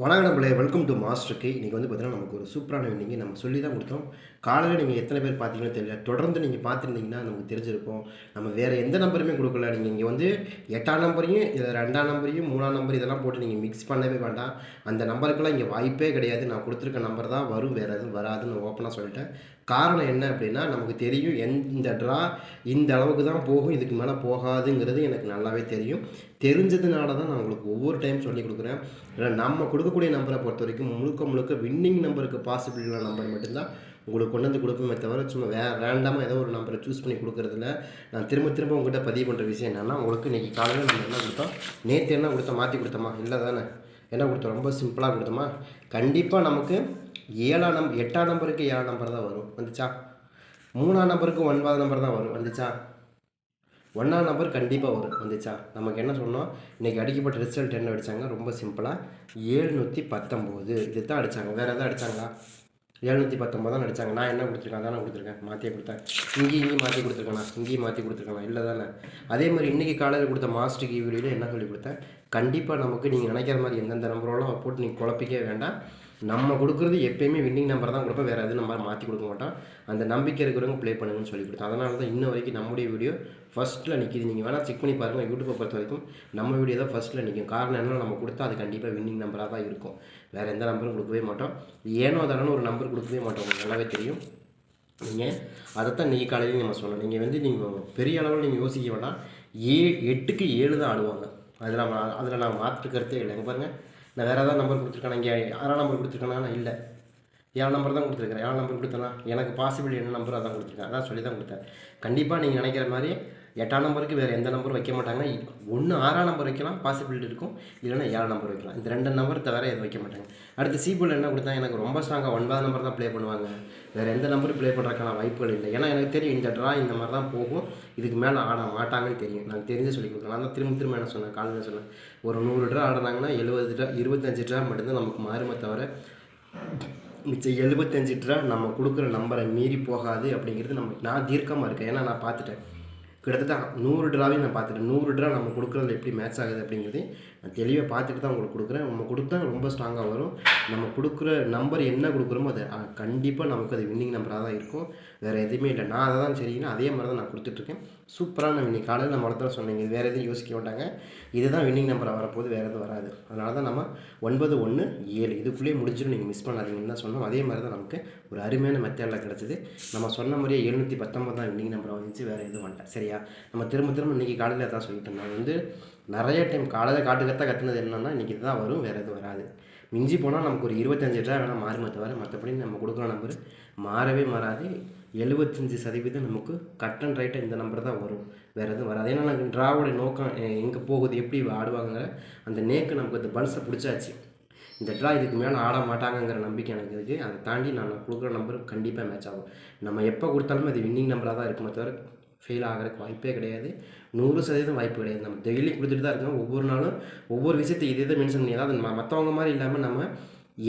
வணக்கம் நம்மளே welcome to மாஸ்டருக்கு இன்றைக்கி வந்து பார்த்தீங்கன்னா நமக்கு ஒரு சூப்பரான வின்னிங்க நம்ம சொல்லி தான் கொடுத்தோம். காலையில் நீங்கள் எத்தனை பேர் பார்த்தீங்கன்னு தெரியல. தொடர்ந்து நீங்கள் பார்த்துருந்தீங்கன்னா நமக்கு தெரிஞ்சிருக்கும். நம்ம வேறு எந்த நம்பருமே கொடுக்கல. நீங்கள் இங்கே வந்து எட்டாம் நம்பரையும் இதில் ரெண்டாம் நம்பரையும் மூணாம் நம்பர் இதெல்லாம் போட்டு நீங்கள் மிக்ஸ் பண்ணவே வேண்டாம். அந்த நம்பருக்கெல்லாம் இங்கே வாய்ப்பே கிடையாது. நான் கொடுத்துருக்க நம்பர் தான் வரும் வேறு எதுவும் வராதுன்னு ஓப்பனாக சொல்லிட்டேன். காரணம் என்ன அப்படின்னா நமக்கு தெரியும் எந் இந்த ட்ரா இந்த அளவுக்கு தான் போகும் இதுக்கு மேலே போகாதுங்கிறது எனக்கு நல்லாவே தெரியும். தெரிஞ்சதுனால தான் நான் உங்களுக்கு ஒவ்வொரு டைம் சொல்லி கொடுக்குறேன். ஏன்னா நம்ம கொடுக்கக்கூடிய நம்பரை பொறுத்த வரைக்கும் முழுக்க முழுக்க வின்னிங் நம்பருக்கு பாசிபிளான நம்பர் மட்டும்தான் உங்களுக்கு கொண்டு வந்து கொடுக்குமே தவிர சும்மா வே ரேண்டமாக ஏதோ ஒரு நம்பரை சூஸ் பண்ணி கொடுக்குறதுல நான் திரும்ப திரும்ப உங்கள்கிட்ட பதிவு பண்ணுற விஷயம் என்னென்னா உங்களுக்கு இன்றைக்கி காலையில் நம்ம என்ன கொடுத்தோம்? நேற்று என்ன கொடுத்தோம்? மாற்றி கொடுத்தோமா? இல்லை தானே. என்ன கொடுத்தோம்? ரொம்ப சிம்பிளாக கொடுத்தோமா? கண்டிப்பாக நமக்கு ஏழாம் நம்பர் எட்டாம் நம்பருக்கு ஏழாம் நம்பர் தான் வரும். வந்துச்சா? மூணாம் நம்பருக்கு ஒன்பதாம் நம்பர் தான் வரும். வந்துச்சா? ஒன்றாம் நம்பர் கண்டிப்பாக வரும். வந்துச்சா? நமக்கு என்ன சொன்னோம்? இன்றைக்கி அடிக்கப்பட்ட ரிசல்ட் என்ன அடித்தாங்க ரொம்ப சிம்பிளாக ஏழ்நூற்றி பத்தொம்போது. இது தான் அடித்தாங்க வேறு எதாவது அடித்தாங்களா எழுநூற்றி பத்தொம்பது தான் அடித்தாங்க நான் என்ன கொடுத்துருக்கேன்? அதான் கொடுத்துருக்கேன். மாற்றியே கொடுத்தேன். இங்கேயும் இங்கேயும் மாற்றி கொடுத்துருக்கேனா இங்கேயும் மாற்றி கொடுத்துருக்கேனா. இல்லை தானே? அதே மாதிரி இன்றைக்கி காலையில் கொடுத்த மாஸ்டர் கீ வீடியோவில் என்ன சொல்லி கொடுத்தேன்? கண்டிப்பாக நமக்கு நீங்கள் நினைக்கிற மாதிரி எந்தெந்த நம்பரோலாம் போட்டு நீங்கள் குழப்பிக்கவே வேண்டாம். நம்ம கொடுக்குறது எப்பயுமே வின்னிங் நம்பர் தான் கொடுப்போம் வேறு எதுவும் நம்ம மாற்றி கொடுக்க மாட்டோம். அந்த நம்பிக்கை இருக்கிறவங்க ப்ளே பண்ணுங்கன்னு சொல்லி கொடுத்தோம் அதனால தான் இன்ன வரைக்கும் நம்முடைய வீடியோ ஃபஸ்ட்டில் நிற்கிது நீங்கள் வேணால் செக் பண்ணி பாருங்கள் யூடியூப்பை பொறுத்த வரைக்கும் நம்ம வீடியோ தான் ஃபஸ்ட்டில் நிற்கும் காரணம் என்ன நம்ம கொடுத்தா அது கண்டிப்பாக வின்னிங் நம்பராக தான் இருக்கும். வேறு எந்த நம்பரும் கொடுக்கவே மாட்டோம். ஏனோ தானோ ஒரு நம்பர் கொடுக்கவே மாட்டோம். நல்லாவே தெரியும். நீங்கள் அதைத்தான் நீங்கள் காலையில் நம்ம சொல்லணும். நீங்கள் வந்து நீங்கள் பெரிய அளவில் நீங்கள் யோசிக்க வேண்டாம். ஏ எட்டுக்கு ஏழு தான் ஆடுவாங்க. அதில் நான் அதில் நான் மாற்று இல்லை. எங்கே பாருங்கள் நான் வேறு ஏதாவது நம்பர் கொடுத்துருக்கேன்? இங்கே யாராவது நம்பர் கொடுத்துருக்கேனா? இல்லை. ஏழு நம்பர் தான் கொடுத்துருக்கேன் ஏழு நம்பர் கொடுத்தேனா? எனக்கு பாசிபிள் என்ன நம்பர் அதான் கொடுத்துருக்கேன். அதான் சொல்லி தான் கொடுத்தேன். கண்டிப்பாக நீங்கள் நினைக்கிற மாதிரி எட்டாம் நம்பருக்கு வேறு எந்த நம்பரும் வைக்க மாட்டாங்க ஒன்று ஆறாம் நம்பர் வைக்கலாம் பாசிபிலிட்டி இருக்கும். இல்லைன்னா ஏழு நம்பர் வைக்கலாம். இந்த ரெண்டு நம்பர் தவிர எதுவும் வைக்க மாட்டாங்க. அடுத்து சீபோல் என்ன கொடுத்தா எனக்கு ரொம்ப ஸ்ட்ராங்காக ஒன்பதாம் நம்பர் தான் ப்ளே பண்ணுவாங்க. வேறு எந்த நம்பரும் ப்ளே பண்ணுறதுக்கான வாய்ப்புகள் இல்லை. ஏன்னா எனக்கு தெரியும் இந்த ட்ரா இந்த மாதிரி தான் போகும். இதுக்கு மேலே ஆட மாட்டாங்கன்னு தெரியும். நான் தெரிஞ்சு சொல்லி கொடுக்கலாம். நான் தான் திரும்ப திரும்ப என்ன சொன்னேன்? காலையில் சொன்னேன். ஒரு நூறு ட்ரா ஆடினாங்கன்னா எழுபது ட்ரா இருபத்தஞ்சு ட்ரா மட்டும்தான் நமக்கு மாறுமே தவிர மிச்சம் எழுபத்தஞ்சு ட்ரா நம்ம கொடுக்குற நம்பரை மீறி போகாது அப்படிங்கிறது நம்ம நான் தீர்க்கமாக இருக்கேன். ஏன்னா நான் பார்த்துட்டேன். கிட்டத்தட்ட நூறு ட்ராவையும் நான் பார்த்துட்டேன். நூறு ட்ரா நம்ம கொடுக்குறதுல எப்படி மேட்ச் ஆகுது அப்படிங்கிறது நான் தெளிவாக பார்த்துட்டு தான் உங்களுக்கு கொடுக்குறேன். நம்ம கொடுத்தா ரொம்ப ஸ்ட்ராங்காக வரும். நம்ம கொடுக்குற நம்பர் என்ன கொடுக்குறோமோ அது கண்டிப்பாக நமக்கு அது வின்னிங் நம்பராக தான் இருக்கும். வேறு எதுவுமே இல்லை. நான் அதை தான் சரிங்கன்னா அதே மாதிரி தான் நான் கொடுத்துட்ருக்கேன். சூப்பரான இன்றைக்கி காலையில் நம்ம இடத்துல சொன்னீங்க. வேறு எதுவும் யோசிக்க மாட்டாங்க. இதுதான் வின்னிங் நம்பராக வரப்போது வேறு எதுவும் வராது. அதனால தான் நம்ம ஒன்பது ஒன்று ஏழு. இதுக்குள்ளேயே முடிஞ்சிடும். நீங்கள் மிஸ் பண்ணாதீங்கன்னு தான் சொன்னோம். அதே மாதிரி தான் நமக்கு ஒரு அருமையான மெத்தேடில் கிடச்சிது. நம்ம சொன்ன மாதிரியே எழுநூற்றி பத்தொம்பது தான் வின்னிங் நம்பராக வந்துச்சு. வேறு எதுவும் வந்துட்டேன் சரியா? நம்ம திரும்ப திரும்ப இன்றைக்கி காலையில் தான் சொல்லிட்டு நான் வந்து நிறைய டைம் காலையில் காட்டு கத்த கத்துனது என்னென்னா இன்றைக்கி தான் வரும் வேறு எதுவும் வராது. மிஞ்சி போனால் நமக்கு ஒரு இருபத்தஞ்சு ரூபா வேணால் மாறுமே தவிர மற்றபடி நம்ம கொடுக்குற நம்பர் மாறவே மாறாது. எழுபத்தஞ்சி சதவீதம் நமக்கு கட் அண்ட் ரைட்டாக இந்த நம்பர் தான் வரும். வேறு எதுவும் வராது. ஏன்னா எனக்கு ட்ராவோட நோக்கம் எங்கே போகுது எப்படி ஆடுவாங்கிற அந்த நேக்கு நமக்கு அந்த பல்ஸை பிடிச்சாச்சு. இந்த ட்ரா இதுக்கு மேலே ஆட மாட்டாங்கங்கிற நம்பிக்கை எனக்கு இருக்குது அதை தாண்டி நான் கொடுக்குற நம்பர் கண்டிப்பாக மேட்ச் ஆகும். நம்ம எப்போ கொடுத்தாலுமே அது வின்னிங் நம்பராக தான் இருக்குமே தவிர ஃபெயில் ஆகிறதுக்கு வாய்ப்பே கிடையாது. நூறு சதவீதம் வாய்ப்பு கிடையாது. நம்ம டெய்லி கொடுத்துட்டு தான் இருக்கோம். ஒவ்வொரு நாளும் ஒவ்வொரு விஷயத்தை இது இதை மென்ஷன் பண்ணி அதாவது மற்றவங்க மாதிரி இல்லாமல் நம்ம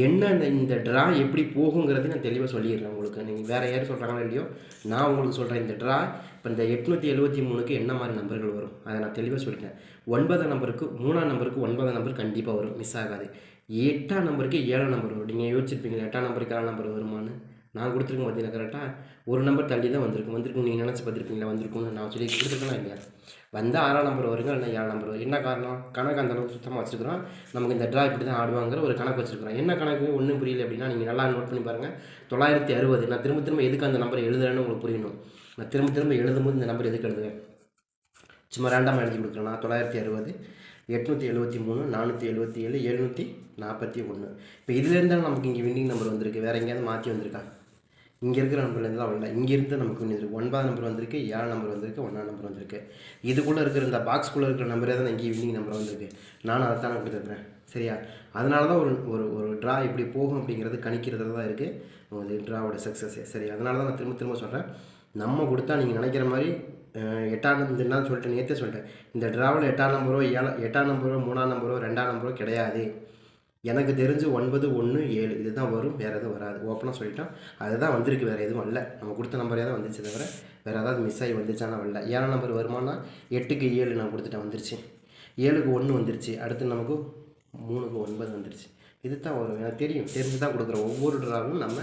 என்ன இந்த இந்த ட்ரா எப்படி போகுங்கிறது நான் தெளிவாக சொல்லிடுறேன் உங்களுக்கு. நீங்கள் வேறு யார் சொல்கிறாங்களோ இல்லையோ நான் உங்களுக்கு சொல்கிறேன் இந்த ட்ரா இப்போ இந்த எட்நூற்றி எழுபத்தி மூணுக்கு என்ன மாதிரி நம்பர்கள் வரும்? அதை நான் தெளிவாக சொல்லிட்டேன். ஒன்பதாம் நம்பருக்கு மூணாம் நம்பருக்கு ஒன்பதாம் நம்பர் கண்டிப்பாக வரும். மிஸ் ஆகாது. எட்டாம் நம்பருக்கு ஏழாம் நம்பர் வரும். நீங்கள் யோசிச்சிருப்பீங்களா எட்டாம் நம்பருக்கு ஏழாம் நம்பர் வருமானு நான் கொடுத்துருக்க பார்த்தீங்கன்னா கரெக்டாக ஒரு நம்பர் தள்ளி தான் வந்திருக்கும். வந்திருக்கும் நீங்கள் நினச்சி பார்த்துருப்பீங்களா? வந்திருக்கும்னு நான் சொல்லி கொடுத்துருக்கேன் இல்லையா? வந்தால் ஆறாம் நம்பர் வருங்க இல்லை ஏழாம் நம்பர் வரும் என்ன காரணம்? கணக்கு அந்த அளவுக்கு சுத்தமாக வச்சுருக்கிறோம். நமக்கு இந்த ட்ரா இப்படி தான் ஆடுவாங்கிற ஒரு கணக்கு வச்சுருக்கிறோம். என்ன கணக்கு? ஒன்றும் புரியல அப்படின்னா நீங்கள் நல்லா நோட் பண்ணி பாருங்கள் தொள்ளாயிரத்தி அறுபது. நான் திரும்ப திரும்ப எதுக்கு அந்த நம்பர் எழுதுறேன்னு உங்களுக்கு புரியணும். நான் திரும்ப திரும்ப எழுதும்போது இந்த நம்பர் எதுக்கு எழுதுவேன்? சும்மா ரெண்டாம் எழுதி கொடுக்குறேன் நான் தொள்ளாயிரத்தி அறுபது எட்நூற்றி எழுபத்தி மூணு நானூற்றி எழுபத்தி ஏழு எழுநூற்றி நாற்பத்தி ஒன்று இப்போ இதுலேருந்து நமக்கு இங்கே வின்னிங் நம்பர் வந்திருக்கு. வேறு எங்கேயாவது மாற்றி வந்திருக்கா? இங்கே இருக்கிற நம்பர்லேருந்து தான். வரல இங்கேருந்து நமக்கு வந்துருக்கு ஒன்பதாம் நம்பர் வந்திருக்கு ஏழு நம்பர் வந்திருக்கு ஒன்றாம் நம்பர் வந்திருக்கு. இதுக்குள்ளே இருக்கிற இந்த பாக்ஸ்க்குள்ளே இருக்கிற நம்பரே தான் இங்கே வின்னிங் நம்பர் வந்திருக்கு. நானும் அதை தான் கொடுத்துருக்குறேன் சரியா? அதனால தான் ஒரு ஒரு ஒரு ட்ரா இப்படி போகும் அப்படிங்கிறது கணிக்கிறதுல தான் இருக்குது உங்களுக்கு ட்ராவோட சக்ஸஸே சரி அதனால தான் நான் திரும்ப திரும்ப சொல்கிறேன் நம்ம கொடுத்தா நீங்கள் நினைக்கிற மாதிரி எட்டாம் நம்பர் சொல்லிட்டு நேற்றே சொல்லிட்டேன். இந்த ட்ராவில் எட்டாம் நம்பரோ ஏழு எட்டாம் நம்பரோ மூணாம் நம்பரோ ரெண்டாம் நம்பரோ கிடையாது. எனக்கு தெரிஞ்சு ஒன்பது ஒன்று ஏழு. இது தான் வரும். வேறு எதுவும் வராது. ஓப்பனாக சொல்லிட்டோம். அதுதான் வந்திருக்கு. வேறு எதுவும் வரல. நம்ம கொடுத்த நம்பரே தான் வந்துச்சு தவிர வேறு ஏதாவது மிஸ் ஆகி வந்துச்சானா வரல. ஏழாம் நம்பர் வருமானா? எட்டுக்கு ஏழு நான் கொடுத்துட்டேன். வந்துருச்சு. ஏழுக்கு ஒன்று வந்துருச்சு. அடுத்து நமக்கு மூணுக்கு ஒன்பது வந்துருச்சு. இது தான் வரும் எனக்கு தெரியும். தெரிஞ்சு தான் கொடுக்குறோம். ஒவ்வொரு ட்ராவும் நம்ம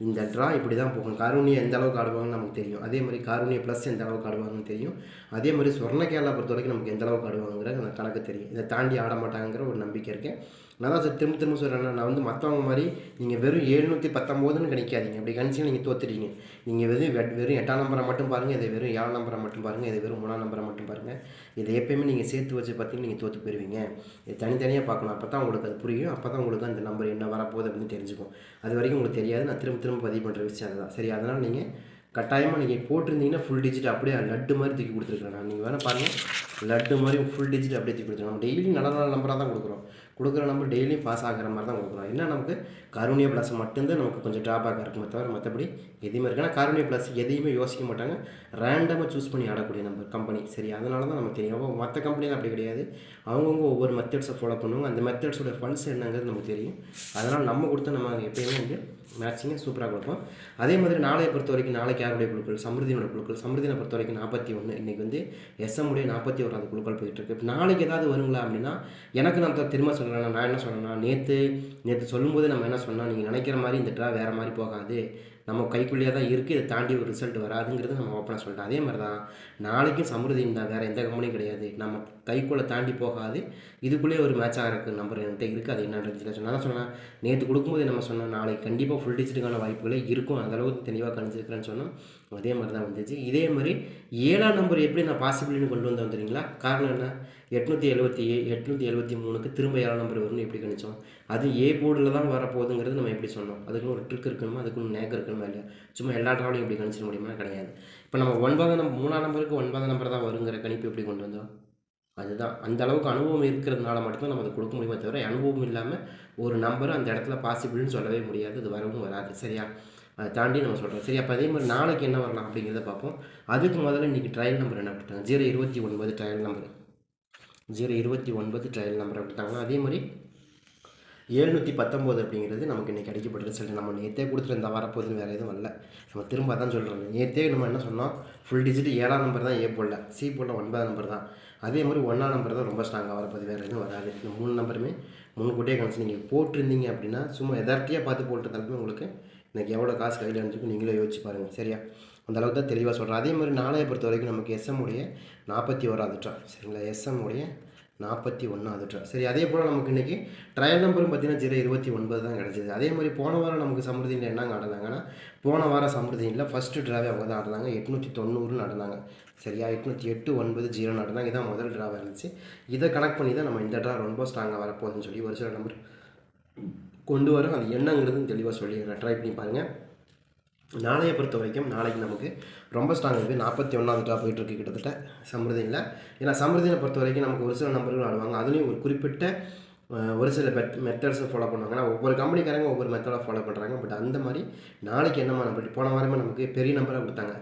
இந்த ட்ரா இப்படி தான் போகும். காரூணியை எந்த அளவுக்கு ஆடுவாங்கன்னு நமக்கு தெரியும். அதே மாதிரி காரூணிய ப்ளஸ் எந்த அளவுக்கு ஆடுவாங்கன்னு தெரியும். அதே மாதிரி சொர்ண கேரளா பொறுத்த வரைக்கும் நமக்கு எந்த அளவுக்கு ஆடுவாங்கிற அந்த கணக்கு தெரியும். இதை தாண்டி ஆட மாட்டாங்கிற ஒரு நம்பிக்கை இருக்கேன். நான் தான் சார் திரும்ப திரும்ப சொல்கிறேன் நான் வந்து மற்றவங்க மாதிரி நீங்கள் வெறும் எழுநூற்றி பத்தொம்போதுன்னு கிடைக்காதீங்க அப்படி கணிச்சு நீங்கள் தோத்துட்டீங்க. நீங்கள் வெறும் வெறும் எட்டாம் நம்பரை மட்டும் பாருங்கள் இதை வெறும் ஏழாம் நம்பரை மட்டும் பாருங்கள் இதை வெறும் மூணாம் நம்பரை மட்டும் பாருங்கள் இதை எப்பயுமே நீங்கள் சேர்த்து வச்சு பார்த்தீங்கன்னா நீங்கள் தோற்று போயிருவீங்க. இது தனித்தனியாக பார்க்கணும். அப்போ தான் உங்களுக்கு அது புரியும். அப்போ தான் உங்களுக்கு அந்த நம்பர் என்ன வரப்போகுது அப்படின்னு தெரிஞ்சுக்கும். அது வரைக்கும் உங்களுக்கு தெரியாது. நான் திரும்ப திரும்ப பதிவு பண்ணுற விஷயம் அதுதான். சரி அதனால் நீங்கள் கட்டாயமாக நீங்கள் போட்டிருந்தீங்கன்னா ஃபுல் டிஜிட் அப்படியே லட்டு மாதிரி தூக்கி கொடுத்துருக்கேன் நான். நீங்கள் வேணால் பாருங்கள் லட்டு மாதிரி ஃபுல் டிஜிட் அப்படியே தூக்கி கொடுத்துருக்கோம் நம்ம டெய்லி நல்ல நல்ல நம்பராக தான் கொடுக்குறோம். கொடுக்குற நம்பர் டெய்லியும் பாஸ் ஆகிற மாதிரி தான் கொடுக்குறோம் என்ன நமக்கு கருணிய ப்ளஸ் மட்டும்தான் நமக்கு கொஞ்சம் ட்ராபேக் இருக்குமே தவிர மற்றபடி எதுவுமே இருக்குது ஆனால் கருணிய ப்ளஸ் எதையுமே யோசிக்க மாட்டாங்க. ரேண்டமாக சூஸ் பண்ணி ஆடக்கூடிய நம்ம கம்பெனி சரி அதனால தான் நமக்கு தெரியும். அப்போ மற்ற கம்பெனியில் அப்படி கிடையாது. அவங்கவுங்க ஒவ்வொரு மெத்தட்ஸை ஃபாலோ பண்ணுவாங்க. அந்த மெத்தட்ஸோட ஃபண்ட்ஸ் என்னங்கிறது நமக்கு தெரியும். அதனால் நம்ம கொடுத்த நம்ம எப்பயுமே வந்து மேட்சிங்கை சூப்பராக கொடுப்போம். அதே மாதிரி நாளைய பொறுத்த வரைக்கும் நாளைக்கு யாருடைய குழுக்கள்? சமிருதியோட குழுக்கள். சமிருதியை பொறுத்த வரைக்கும் நாற்பத்தி ஒன்று இன்றைக்கி வந்து எஸ்எம் உடைய நாற்பத்தி ஓராது குழுக்கள் போயிட்டு இருக்கு நாளைக்கு ஏதாவது வருங்களா அப்படின்னா எனக்கு நான் த- திரும்ப சொல்லலாம் நான் என்ன சொல்லணும்னா நேற்று நேற்று சொல்லும்போது நம்ம என்ன சொன்னால் நீங்கள் நினைக்கிற மாதிரி இந்த ட்ரா வேறு மாதிரி போகாது. நம்ம கைக்குள்ளேயே தான் இருக்குது இதை தாண்டி ஒரு ரிசல்ட் வராதுங்கிறது நம்ம ஓப்பனாக சொல்லிட்டோம் அதே மாதிரி தான் நாளைக்கும் சமிருதியும் தான் வேறு எந்த கம்பெனியும் கிடையாது. நம்ம கைக்குள்ளே தாண்டி போகாது. இதுக்குள்ளேயே ஒரு மேட்ச் இருக்குது நம்பர் என்கிட்ட இருக்குது அது என்னன்றது சொன்னால் தான் சொன்னேன் நேற்று கொடுக்கும்போது நம்ம சொன்னோம் நாளைக்கு கண்டிப்பாக ஃபுல் டிஜிட்டுக்கான வாய்ப்புகளே இருக்கும் அந்தளவுக்கு தெளிவாக கணிச்சிருக்கிறேன்னு சொன்னோம். அதே மாதிரி தான் வந்துச்சு. இதே மாதிரி ஏழாம் நம்பர் எப்படி நான் பாசிபிள்னு கொண்டு வந்து வந்துறீங்களா காரணம் என்ன? எட்நூற்றி எழுபத்தி ஏ எட்நூற்றி எழுபத்தி மூணுக்கு திரும்ப ஏழாம் நம்பர் வரும்னு எப்படி கணிச்சோம்? அது ஏ போர்டில் தான் வரப்போகுதுங்கிறது நம்ம எப்படி சொன்னோம்? அதுக்குன்னு ஒரு ட்ரிக் இருக்கணுமா? அதுக்குன்னு நேக் இருக்கணுமா இல்லையா? சும்மா எல்லா ட்ராவலையும் இப்படி கணிச்சிட முடியுமா? கிடையாது. இப்போ நம்ம ஒன்பதாம் நம்பர் மூணாம் நம்பருக்கு ஒன்பதாம் நம்பர் தான் வருங்கிற கணிப்பு எப்படி கொண்டு வந்தோம்? அதுதான். அந்த அளவுக்கு அனுபவம் இருக்கிறதுனால மட்டும்தான் நம்ம அதை கொடுக்க முடியுமே தவிர அனுபவம் இல்லாமல் ஒரு நம்பரும் அந்த இடத்துல பாசிபிள்னு சொல்லவே முடியாது. அது வரவும் வராது. சரியா? அதை தாண்டி நம்ம சொல்கிறோம் சரி அப்போ அதே மாதிரி நாளைக்கு என்ன வரலாம் அப்படிங்கிறத பார்ப்போம். அதுக்கு முதல்ல இன்றைக்கி ட்ரையல் நம்பர் என்ன கொடுத்தாங்க? ஜீரோ இருபத்தி ஒன்பது ட்ரையல் நம்பர் ஜீரோ இருபத்தி ஒன்பது ட்ரையல் நம்பர் கொடுத்தாங்க அதே மாதிரி எழுநூற்றி பத்தொம்போது அப்படிங்கிறது நமக்கு இன்றைக்கி அடிக்கப்பட்ட ரிசல்ட் நம்ம நேற்றே கொடுத்துருந்த வரப்போகுதுன்னு வேறு எதுவும் வரல நம்ம திரும்ப தான் சொல்கிறோம் நேற்றே நம்ம என்ன சொன்னோம்? ஃபுல் டிஜிட் ஏழாம் நம்பர் தான் ஏ போடல சி போடல ஒன்பதாம் நம்பர் தான். அதே மாதிரி ஒன்றாம் நம்பர் தான் ரொம்ப ஸ்ட்ராங்காக வரப்போகுது வேறு எதுவும் வராது. இந்த மூணு நம்பருமே முன்கூட்டியே கணிச்சு நீங்கள் போட்டிருந்தீங்க அப்படின்னா சும்மா எதார்த்தியாக பார்த்து போட்டுருந்தாலுமே உங்களுக்கு எனக்கு எவ்வளோ காசு கையில் அனுப்பிச்சு நீங்களே யோசிச்சு பாருங்கள் சரியா? அந்த அளவுக்கு தான் தெளிவாக சொல்கிறேன் அதே மாதிரி நாளைய பொறுத்த வரைக்கும் நமக்கு எஸ்எம் உடைய நாற்பத்தி ஓராது ட்ரா சரிங்களா? எஸ்எம் உடைய நாற்பத்தி ஒன்றாவது ட்ரா சரி அதே போல் நமக்கு இன்றைக்கி ட்ரையல் நம்பரும் பார்த்தீங்கன்னா ஜீரோ இருபத்தி ஒன்பது தான் கிடச்சிது. அதே மாதிரி போன வாரம் நமக்கு சமிருதியில் என்னங்க ஆடினாங்கன்னா போன வாரம் சமிருதியில் ஃபஸ்ட்டு ட்ராவே அவங்க தான் ஆடினாங்க. எட்நூற்றி தொண்ணூறு நடந்தாங்க சரியா எட்நூற்றி எட்டு ஒன்பது ஜீரோ நடந்தாங்க இதான் முதல் ட்ராவாக இருந்துச்சு. இதை கனெக்ட் பண்ணி தான் நம்ம இந்த ட்ரா ரொம்ப ஸ்ட்ராங்காக வரப்போகுதுன்னு சொல்லி ஒரு சில நம்பர் கொண்டு வரோம். அது என்னங்கிறதுன்னு தெளிவாக சொல்லிடுறேன். ட்ரை பண்ணி பாருங்கள் நாளையை பொறுத்த வரைக்கும் நாளைக்கு நமக்கு ரொம்ப ஸ்ட்ராங் இருக்குது நாற்பத்தி ஒன்றாவது டாப் போயிட்டுருக்கு கிட்டத்தட்ட சமிருதியில். ஏன்னா சமிருதியை பொறுத்த வரைக்கும் நமக்கு ஒரு சில நம்பர்கள் ஆடுவாங்க. அதுலேயும் ஒரு குறிப்பிட்ட ஒரு சில மெத் மெத்தட்ஸை ஃபாலோ பண்ணுவாங்க. ஒவ்வொரு கம்பெனிக்காரங்க ஒவ்வொரு மெத்தடை ஃபாலோ பண்ணுறாங்க பட் அந்த மாதிரி நாளைக்கு என்னமா நம்பர் போன வாரமே நமக்கு பெரிய நம்பராக கொடுத்தாங்க.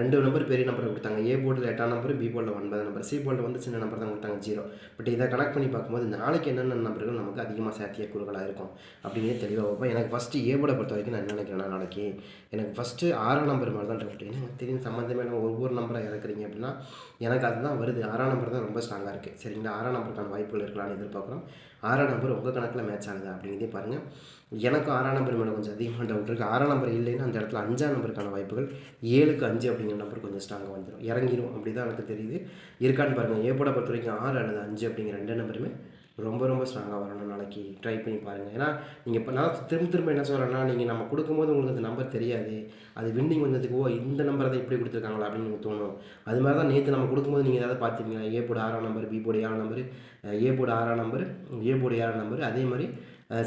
ரெண்டு நம்பர் பெரிய நம்பரை கொடுத்தாங்க. ஏ போர்டில் எட்டாம் நம்பர் பி போர்டில் ஒன்பது நம்பர் சி போர்டில் வந்து சின்ன நம்பர் தான் கொடுத்தாங்க ஜீரோ பட் இதை கனெக்ட் பண்ணி பார்க்கும்போது நாளைக்கு என்னென்ன நம்பர்கள் நமக்கு அதிகமாக சாத்திய குழுக்களாக இருக்கும் அப்படிங்கிறது தெளிவாக வைப்போம் எனக்கு ஃபஸ்ட்டு ஏ போர்டை பொறுத்த வரைக்கும் நான் என்ன நினைக்கிறேன்னா நாளைக்கு எனக்கு ஃபஸ்ட்டு ஆறாம் நம்பர் மாதிரி தான் டவுட் ஏன்னா எனக்கு தெரியும் சம்மந்தமே நம்ம ஒவ்வொரு நம்பராக இறக்குறீங்க அப்படின்னா எனக்கு அதுதான் வருது. ஆறாம் நம்பர் தான் ரொம்ப ஸ்ட்ராங்காக இருக்குது சரிங்களா ஆறாம் நம்பருக்கான வாய்ப்புகள் இருக்கலாம்னு எதிர்பார்க்குறோம். ஆறாம் நம்பர் உங்கள் கணக்கில் மேட்ச் ஆகுது அப்படிங்கிறதே பாருங்கள் எனக்கும் ஆறாம் நம்பர் மேலே கொஞ்சம் அதிகமாக டவுட் இருக்குது ஆறாம் நம்பர் இல்லைன்னா அந்த இடத்துல அஞ்சாம் நம்பருக்கான வாய்ப்புகள் ஏழுக்கு அஞ்சு அப்படிங்கிற நம்பர் கொஞ்சம் ஸ்ட்ராங்காக வந்துடும் இறங்கிடும் அப்படி தான் எனக்கு தெரியுது. இருக்கான்னு பாருங்கள் ஏ போட பொறுத்த வரைக்கும் ஆறு அல்லது அஞ்சு அப்படிங்கிற ரெண்டு நம்பருமே ரொம்ப ரொம்ப ஸ்ட்ராங்காக வரணும் நாளைக்கு ட்ரை பண்ணி பாருங்கள் ஏன்னா நீங்கள் இப்போ நான் திரும்ப திரும்ப என்ன சொல்கிறேன்னா நீங்கள் நம்ம கொடுக்கும்போது உங்களுக்கு அந்த நம்பர் தெரியாது. அது வின்னிங் வந்ததுக்கு ஓ இந்த நம்பரை தான் இப்படி கொடுத்துருக்காங்களா அப்படின்னு உங்களுக்கு தோணும். அது மாதிரி தான் நேற்று நம்ம கொடுக்கும்போது நீங்கள் ஏதாவது பார்த்துருக்கீங்களா? ஏ போட ஆறாம் நம்பர் பி போட ஏழாம் நம்பர் ஏ போட ஆறாம் நம்பர் ஏ போட ஏழாம் நம்பர் அதே மாதிரி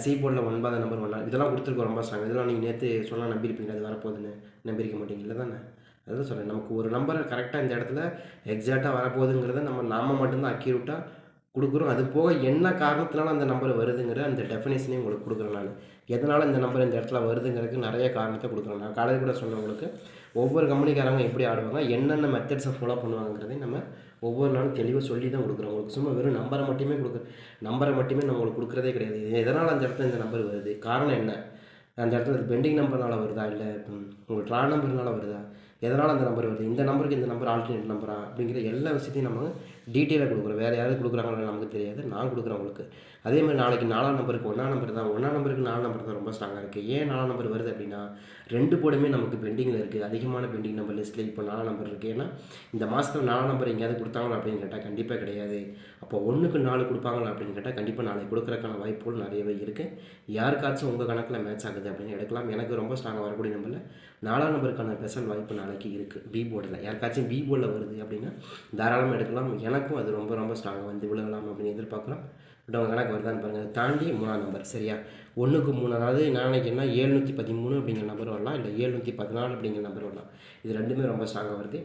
சி போர்டில் ஒன்பதாம் நம்பர் ஒன்றா இதெல்லாம் கொடுத்துருக்கோம் ரொம்ப ஸ்ட்ராங் இதெல்லாம் நீங்கள் நேற்று சொன்னால் நம்பியிருப்பீங்க. அது வரப்போகுதுன்னு நம்பியிருக்க மாட்டீங்க. தானே? அதுதான் சொல்கிறேன் நமக்கு ஒரு நம்பரை கரெக்டாக இந்த இடத்துல எக்ஸாக்டாக வரப்போகுதுங்கிறத நம்ம நாம மட்டும்தான் அக்யூரேட்டாக கொடுக்குறோம். அது போக என்ன காரணத்தினால அந்த நம்பர் வருதுங்கிற அந்த டெஃபினேஷனையும் உங்களுக்கு கொடுக்குறேன் நான். எதனால் இந்த நம்பர் இந்த இடத்துல வருதுங்கிறதுக்கு நிறைய காரணத்தை கொடுக்குறேன். நான் காலையில் கூட சொன்னவங்களுக்கு ஒவ்வொரு கம்பெனிக்காரங்க எப்படி ஆடுவாங்க என்னென்ன மெத்தட்ஸை ஃபாலோ பண்ணுவாங்கிறதையும் நம்ம ஒவ்வொரு நாளும் தெளிவாக சொல்லி தான் கொடுக்குறோம். உங்களுக்கு சும்மா வெறும் நம்பரை மட்டுமே கொடுக்குற நம்பரை மட்டுமே நம்ம உங்களுக்கு கொடுக்குறதே கிடையாது. எதனால் அந்த இடத்துல இந்த நம்பர் வருது? காரணம் என்ன? அந்த இடத்துல பெண்டிங் நம்பர்னால வருதா? இல்லை உங்களுக்கு ட்ரா நம்பர்னால வருதா? எதனால் அந்த நம்பர் வருது? இந்த நம்பருக்கு இந்த நம்பர் ஆல்டர்னேட் நம்பரா அப்படிங்கிற எல்லா விஷயத்தையும் நம்ம டீட்டெயிலாக கொடுக்குறோம். வேறு யாரும் கொடுக்குறாங்களோ நமக்கு தெரியாது. நான் கொடுக்குறேன் உங்களுக்கு. அதே மாதிரி நாளைக்கு நாலாம் நம்பருக்கு ஒன்றாம் நம்பர் தான். ஒன்றாம் நம்பருக்கு நாலாம் நம்பர் தான் ரொம்ப ஸ்ட்ராங்காக இருக்குது ஏன் நாலாம் நம்பர் வருது அப்படின்னா ரெண்டு போடுமே நமக்கு பெண்டிங்கில் இருக்குது அதிகமான பெண்டிங் நம்பர் லிஸ்ட்டில் இப்போ நாலாம் நம்பர் இருக்குது ஏன்னா இந்த மாதத்தில் நாலாம் நம்பர் எங்கேயாவது கொடுத்தாங்களா அப்படின்னு கேட்டால் கண்டிப்பாக கிடையாது. அப்போ ஒன்றுக்கு நாலு கொடுப்பாங்களா அப்படின்னு கேட்டால் கண்டிப்பாக நாளைக்கு கொடுக்குறக்கான வாய்ப்புகள் நிறையவே இருக்குது யாருக்காச்சும் உங்கள் கணக்கில் மேட்ச் ஆகுது அப்படின்னு எடுக்கலாம். எனக்கு ரொம்ப ஸ்ட்ராங்காக வரக்கூடிய நம்பரில் நாலாம் நம்பருக்கான ஸ்பெஷல் வாய்ப்பு நாளைக்கு இருக்குது பி போர்டில் யாருக்காச்சும் பி போர்டில் வருது அப்படின்னா தாராளமாக எடுக்கலாம். ஏன்னா எனக்கும் அது ரொம்ப ரொம்ப ஸ்ட்ராங்காக வந்து விழுகலாம் அப்படின்னு எதிர்பார்க்கலாம். பட் அவங்க கணக்கு வருதான்னு பாருங்கள் அதை தாண்டி மூணாம் நம்பர் சரியா? ஒன்றுக்கு மூணு அதாவது நான் நினைக்கிறேன்னா ஏழ்நூற்றி பதிமூணு அப்படிங்கிற நம்பர் வரலாம். இல்லை ஏழ்நூற்றி பதினாலு அப்படிங்கிற நம்பர் வரலாம். இது ரெண்டுமே ரொம்ப ஸ்ட்ராங்காக வருது.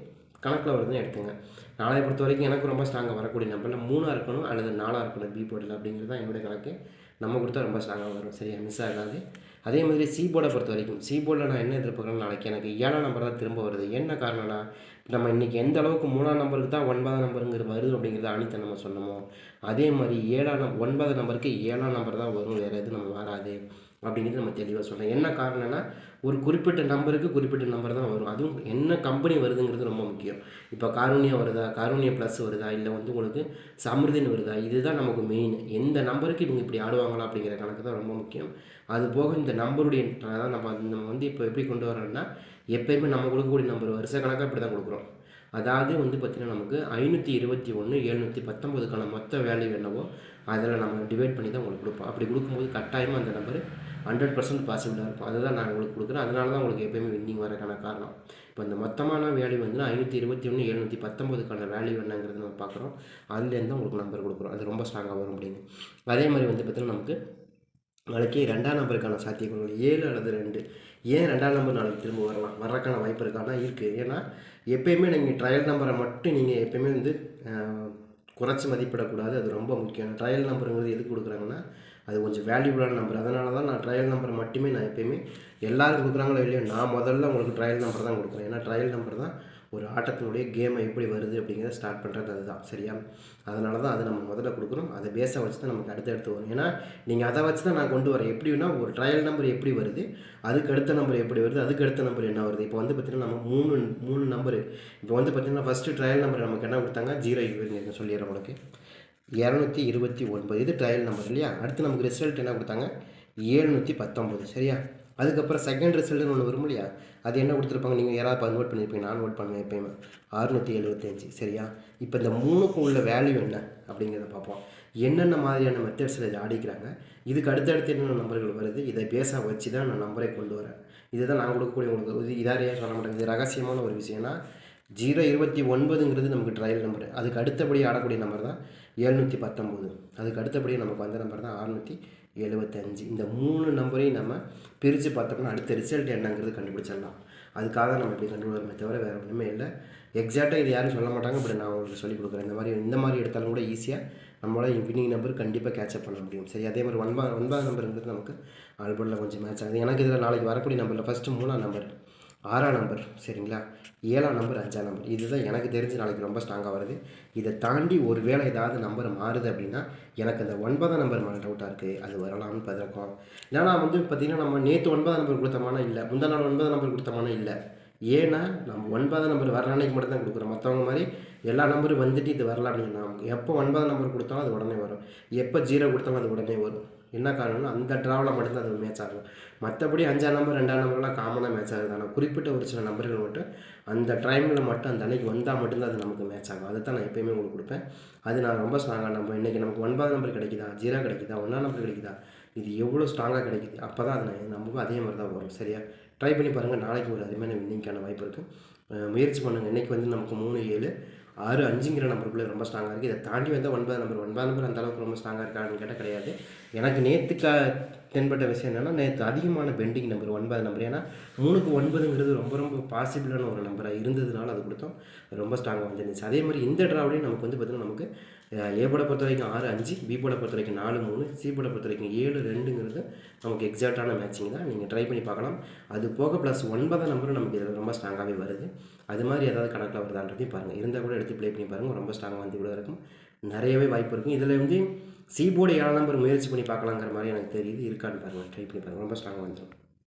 கணக்கில் வருதுன்னு எடுத்துங்க. நாளை பொறுத்த வரைக்கும் எனக்கு ரொம்ப ஸ்ட்ராங்காக வரக்கூடிய நம்பரில் மூணாக இருக்கணும் அல்லது நாலாக இருக்கணும் பி போர்டில் அப்படிங்கிறது தான் என்னுடைய கணக்கு. நம்ம கொடுத்தா ரொம்ப ஸ்ட்ராங்காக வரும். சரியா? மிஸ் ஆகாது. அதே மாதிரி சி போர்டை பொறுத்த வரைக்கும் சி போர்டில் நான் என்ன எதிர்பார்க்குறேன் நாளைக்கு எனக்கு ஏழாம் நம்பர் தான் திரும்ப வருது. என்ன காரணம்னா நம்ம இன்றைக்கி எந்த அளவுக்கு மூணாம் நம்பருக்கு தான் ஒன்பதாம் நம்பருங்கிறது வருது அப்படிங்கிறத அனித்த நம்ம சொன்னோமோ அதே மாதிரி ஏழாம் ஒன்பதாம் நம்பருக்கு ஏழாம் நம்பர் தான் வரும். வேறு எதுவும் நம்ம வராது. அப்படிங்கிறது நம்ம தெளிவாக சொல்கிறோம் என்ன காரணம்னா ஒரு குறிப்பிட்ட நம்பருக்கு குறிப்பிட்ட நம்பர் தான் வரும். அதுவும் என்ன கம்பெனி வருதுங்கிறது ரொம்ப முக்கியம். இப்போ காரூனியா வருதா? காரூனியா ப்ளஸ் வருதா? இல்லை வந்து உங்களுக்கு சமிருதின்னு வருதா? இதுதான் நமக்கு மெயின் எந்த நம்பருக்கு இவங்க இப்படி ஆடுவாங்களா அப்படிங்கிற கணக்கு தான் ரொம்ப முக்கியம். அது போக இந்த நம்பருடைய அதாவது நம்ம நம்ம வந்து இப்போ எப்படி கொண்டு வரோம்னா எப்பயுமே நம்ம கொடுக்கக்கூடிய நம்பர் வருஷ கணக்காக இப்படி தான் கொடுக்குறோம். அதாவது வந்து பார்த்திங்கன்னா நமக்கு ஐநூற்றி இருபத்தி ஒன்று எழுநூற்றி பத்தொம்போதுக்கான மொத்த வேல்யூ என்னவோ அதில் நம்ம டிவைட் பண்ணி தான் உங்களுக்கு கொடுப்போம். அப்படி கொடுக்கும்போது கட்டாயமாக அந்த நம்பர் ஹண்ட்ரட் பர்சன்ட் பாசிபிளாக இருக்கும். அதுதான் நான் உங்களுக்கு கொடுக்குறேன். அதனால தான் உங்களுக்கு எப்போயுமே வின்னிங் வரக்கான காரணம். இப்போ இந்த மொத்தமான வேல்யூ வந்து ஐநூற்றி இருபத்தி ஒன்று எழுநூற்றி பத்தொம்போதுக்கான வேல்யூ என்னங்கிறது நம்ம பார்க்குறோம். அதுலேருந்து உங்களுக்கு நம்பர் கொடுக்குறோம். அது ரொம்ப ஸ்ட்ராங்காக வரும் அப்படின்னு. அதே மாதிரி வந்து பார்த்திங்கன்னா நமக்கு நாளைக்கு ரெண்டாம் நம்பருக்கான சாத்தியக்கூறுகள் ஏழு அல்லது ரெண்டு. ஏன் ரெண்டாம் நம்பர் நாளைக்கு திரும்ப வரலாம்? வர்றதுக்கான வாய்ப்பு இருக்கானா இருக்குது ஏன்னா எப்பயுமே நீங்கள் ட்ரையல் நம்பரை மட்டும் நீங்கள் எப்பயுமே வந்து குறைச்சி மதிப்பிடக்கூடாது. அது ரொம்ப முக்கியம். ட்ரையல் நம்பருங்கிறது எதுக்கு கொடுக்குறாங்கன்னா அது கொஞ்சம் வேல்யூபிளான நம்பர் அதனால தான் நான் ட்ரையல் நம்பர் மட்டுமே நான் எப்பயுமே எல்லோரும் கொடுக்குறாங்களோ இல்லையோ நான் முதல்ல உங்களுக்கு ட்ரையல் நம்பர் தான் கொடுக்குறேன். ஏன்னா ட்ரையல் நம்பர் தான் ஒரு ஆட்டத்தினுடைய கேமை எப்படி வருது அப்படிங்கிறத ஸ்டார்ட் பண்ணுறது அதுதான். சரியா? அதனால தான் அது நம்ம முதல்ல கொடுக்குறோம் அதை பேஸாக வச்சு தான் நமக்கு அடுத்தடுத்து வரும். ஏன்னா நீங்கள் அதை வச்சு தான் நான் கொண்டு வரேன். எப்படின்னா ஒரு ட்ரையல் நம்பர் எப்படி வருது அதுக்கு அடுத்த நம்பர் எப்படி வருது அதுக்கு அடுத்த நம்பர் என்ன வருது? இப்போ வந்து பார்த்திங்கன்னா நம்ம மூணு மூணு நம்பர் இப்போ வந்து பார்த்திங்கன்னா ஃபஸ்ட்டு ட்ரையல் நம்பர் நமக்கு என்ன கொடுத்தாங்க? ஜீரோ இருங்க சொல்லிடுறேன் உங்களுக்கு. இரநூத்தி இருபத்தி ஒன்பது. இது ட்ரையல் நம்பர் இல்லையா? அடுத்து நமக்கு ரிசல்ட் என்ன கொடுத்தாங்க? ஏழ்நூற்றி பத்தொம்பது சரியா? அதுக்கப்புறம் செகண்ட் ரிசல்ட்னு ஒன்று வரும் இல்லையா? அது என்ன கொடுத்துருப்பாங்க? நீங்கள் யாராவது நோட் பண்ணியிருப்பீங்க நான் நோட் பண்ணுவேன் எப்பயுமே அறுநூற்றி எழுபத்தஞ்சு சரியா? இப்போ இந்த மூணுக்கும் உள்ள வேல்யூ என்ன? அப்படிங்கிறத பார்ப்போம். என்னென்ன மாதிரியான மெத்தட்ஸில் இதை ஆடிக்கிறாங்க இதுக்கு அடுத்தடுத்து என்னென்ன நம்பர்கள் வருது? இதை பேஸாக வச்சு தான் நான் நம்பரை கொண்டு வரேன். இதுதான் நான் கொடுக்கக்கூடிய உங்களுக்கு இது இதாரையாக சொல்ல மாட்டேங்குது ரகசியமான ஒரு விஷயம்னா ஜீரோ இருபத்தி ஒன்பதுங்கிறது நமக்கு ட்ரையல் நம்பர் அதுக்கு அடுத்தபடி ஆடக்கூடிய நம்பர் தான் எழுநூற்றி பத்தொம்போது. அதுக்கு அடுத்தபடி நமக்கு வந்த நம்பர் தான் அறுநூற்றி எழுபத்தஞ்சு இந்த மூணு நம்பரையும் நம்ம பிரித்து பார்த்தோம்னா அடுத்த ரிசல்ட் என்னங்கிறது கண்டுபிடிச்சிடலாம். அதுக்காக தான் நம்ம இப்படி கண்டுபிடிக்கிறோமே தவிர வேறு ஒன்றுமே இல்லை. எக்ஸாக்டாக இது யாரும் சொல்ல மாட்டாங்க பட் நான் உங்களுக்கு சொல்லிக் கொடுக்குறேன். இந்த மாதிரி இந்த மாதிரி எடுத்தாலும் கூட ஈஸியாக நம்மளால் வின்னிங் நம்பர் கண்டிப்பாக கேட்சப் பண்ண முடியும். சரி அதே மாதிரி ஒன்பது ஒன்பதாம் நம்பருங்கிறது நமக்கு ஆல்பர்டில் கொஞ்சம் மேட்ச் ஆகுது. எனக்கு இதில் நாளைக்கு வரக்கூடிய நம்பரில் ஃபஸ்ட்டு மூணாம் நம்பர் ஆறாம் நம்பர் சரிங்களா? ஏழாம் நம்பர் அஞ்சாம் நம்பர் இதுதான் எனக்கு தெரிஞ்சு நாளைக்கு ரொம்ப ஸ்ட்ராங்காக வருது. இதை தாண்டி ஒரு வேளை ஏதாவது நம்பர் மாறுது அப்படின்னா எனக்கு அந்த ஒன்பதாம் நம்பர் மேலே டவுட்டாக இருக்குது அது வரலாம்னு பதிரக்கம் ஏன்னா வந்து பார்த்திங்கன்னா நம்ம நேற்று ஒன்பதாம் நம்பர் கொடுத்தமான இல்லை. முந்தா நாள் ஒன்பதாம் நம்பர் கொடுத்தமான இல்லை. ஏன்னா நம்ம ஒன்பதாம் நம்பர் வர அன்னைக்கு மட்டும் தான் கொடுக்குறோம். மற்றவங்க மாதிரி எல்லா நம்பரும் வந்துட்டு இது வரலாம் அப்படின்னா எப்போ ஒன்பதாம் நம்பர் கொடுத்தாலும் அது உடனே வரும். எப்போ ஜீரோ கொடுத்தாலும் அது உடனே வரும். என்ன காரணம்னா அந்த ட்ராவில் மட்டும்தான் அது மேட்ச் ஆகும் மற்றபடி அஞ்சாம் நம்பர் ரெண்டாம் நம்பர்லாம் காமனாக மேட்ச் ஆகுது. ஆனால் குறிப்பிட்ட ஒரு சில நம்பர்கள் மட்டும் அந்த டைமில் மட்டும் அந்த அன்னைக்கு வந்தால் மட்டும்தான் அது நமக்கு மேட்ச் ஆகும். அதை தான் நான் எப்பயுமே உங்களுக்கு கொடுப்பேன். அது நான் ரொம்ப ஸ்ட்ராங்காக நம்ப இன்றைக்கி நமக்கு ஒன்பதாம் நம்பர் கிடைக்குதா? ஜீரோ கிடைக்குதா? ஒன்றாம் நம்பர் கிடைக்குதா? இது எவ்வளோ ஸ்ட்ராங்காக கிடைக்குது? அப்போ தான் அது நமக்கும் அதே மாதிரி தான் வரும். சரியா? ட்ரை பண்ணி பாருங்கள் நாளைக்கு ஒரு அருமையான வின்னிங்கான வாய்ப்பு இருக்குது முயற்சி பண்ணுங்கள் இன்றைக்கி வந்து நமக்கு மூணு ஏழு ஆறு அஞ்சுங்கிற நம்பருக்குள்ளே ரொம்ப ஸ்ட்ராங்காக இருக்குது இதை தாண்டி வந்தால் ஒன்பது நம்பர் ஒன்பது நம்பர் அந்த அளவுக்கு ரொம்ப ஸ்ட்ராங்காக இருக்கான்னு கேட்டால் கிடையாது. எனக்கு நேற்று கா தென்பட்ட விஷயம் என்னென்னா நேற்று அதிகமான பெண்டிங் நம்பர் ஒன்பது நம்பர் ஏன்னா மூணுக்கு ஒன்பதுங்கிறது ரொம்ப ரொம்ப பாசிபிளான ஒரு நம்பராக இருந்ததுனால அது கொடுத்தோம். ரொம்ப ஸ்ட்ராங்காக வந்துருந்துச்சு. அதே மாதிரி இந்த ட்ராவ்லேயும் நமக்கு வந்து பார்த்திங்கன்னா நமக்கு ஏ போட பொறுத்த வரைக்கும் ஆறு அஞ்சு பி போட பொறுத்த வரைக்கும் நாலு மூணு சி போட பொறுத்த வரைக்கும் ஏழு ரெண்டுங்கிறது நமக்கு எக்ஸாக்டான மேட்சிங் தான். நீங்கள் ட்ரை பண்ணி பார்க்கலாம். அது போக ப்ளஸ் ஒன்பதாம் நம்பரும் நமக்கு இதில் ரொம்ப ஸ்ட்ராங்காகவே வருது. அது மாதிரி ஏதாவது கணக்கில் வருதான்றதையும் பாருங்கள் இருந்தால் கூட எடுத்து ப்ளே பண்ணி பாருங்கள் ரொம்ப ஸ்ட்ராங்காக வந்து கூட இருக்கும். நிறையவே வாய்ப்பு இருக்கும் இதில் வந்து சீபோர்டு ஏழாம் நம்பர் முயற்சி பண்ணி பார்க்கலாங்கிற மாதிரி எனக்கு தெரியுது. இருக்கான்னு பாருங்கள் ட்ரை பண்ணி பாருங்கள் ரொம்ப ஸ்ட்ராங்காக வந்துடும்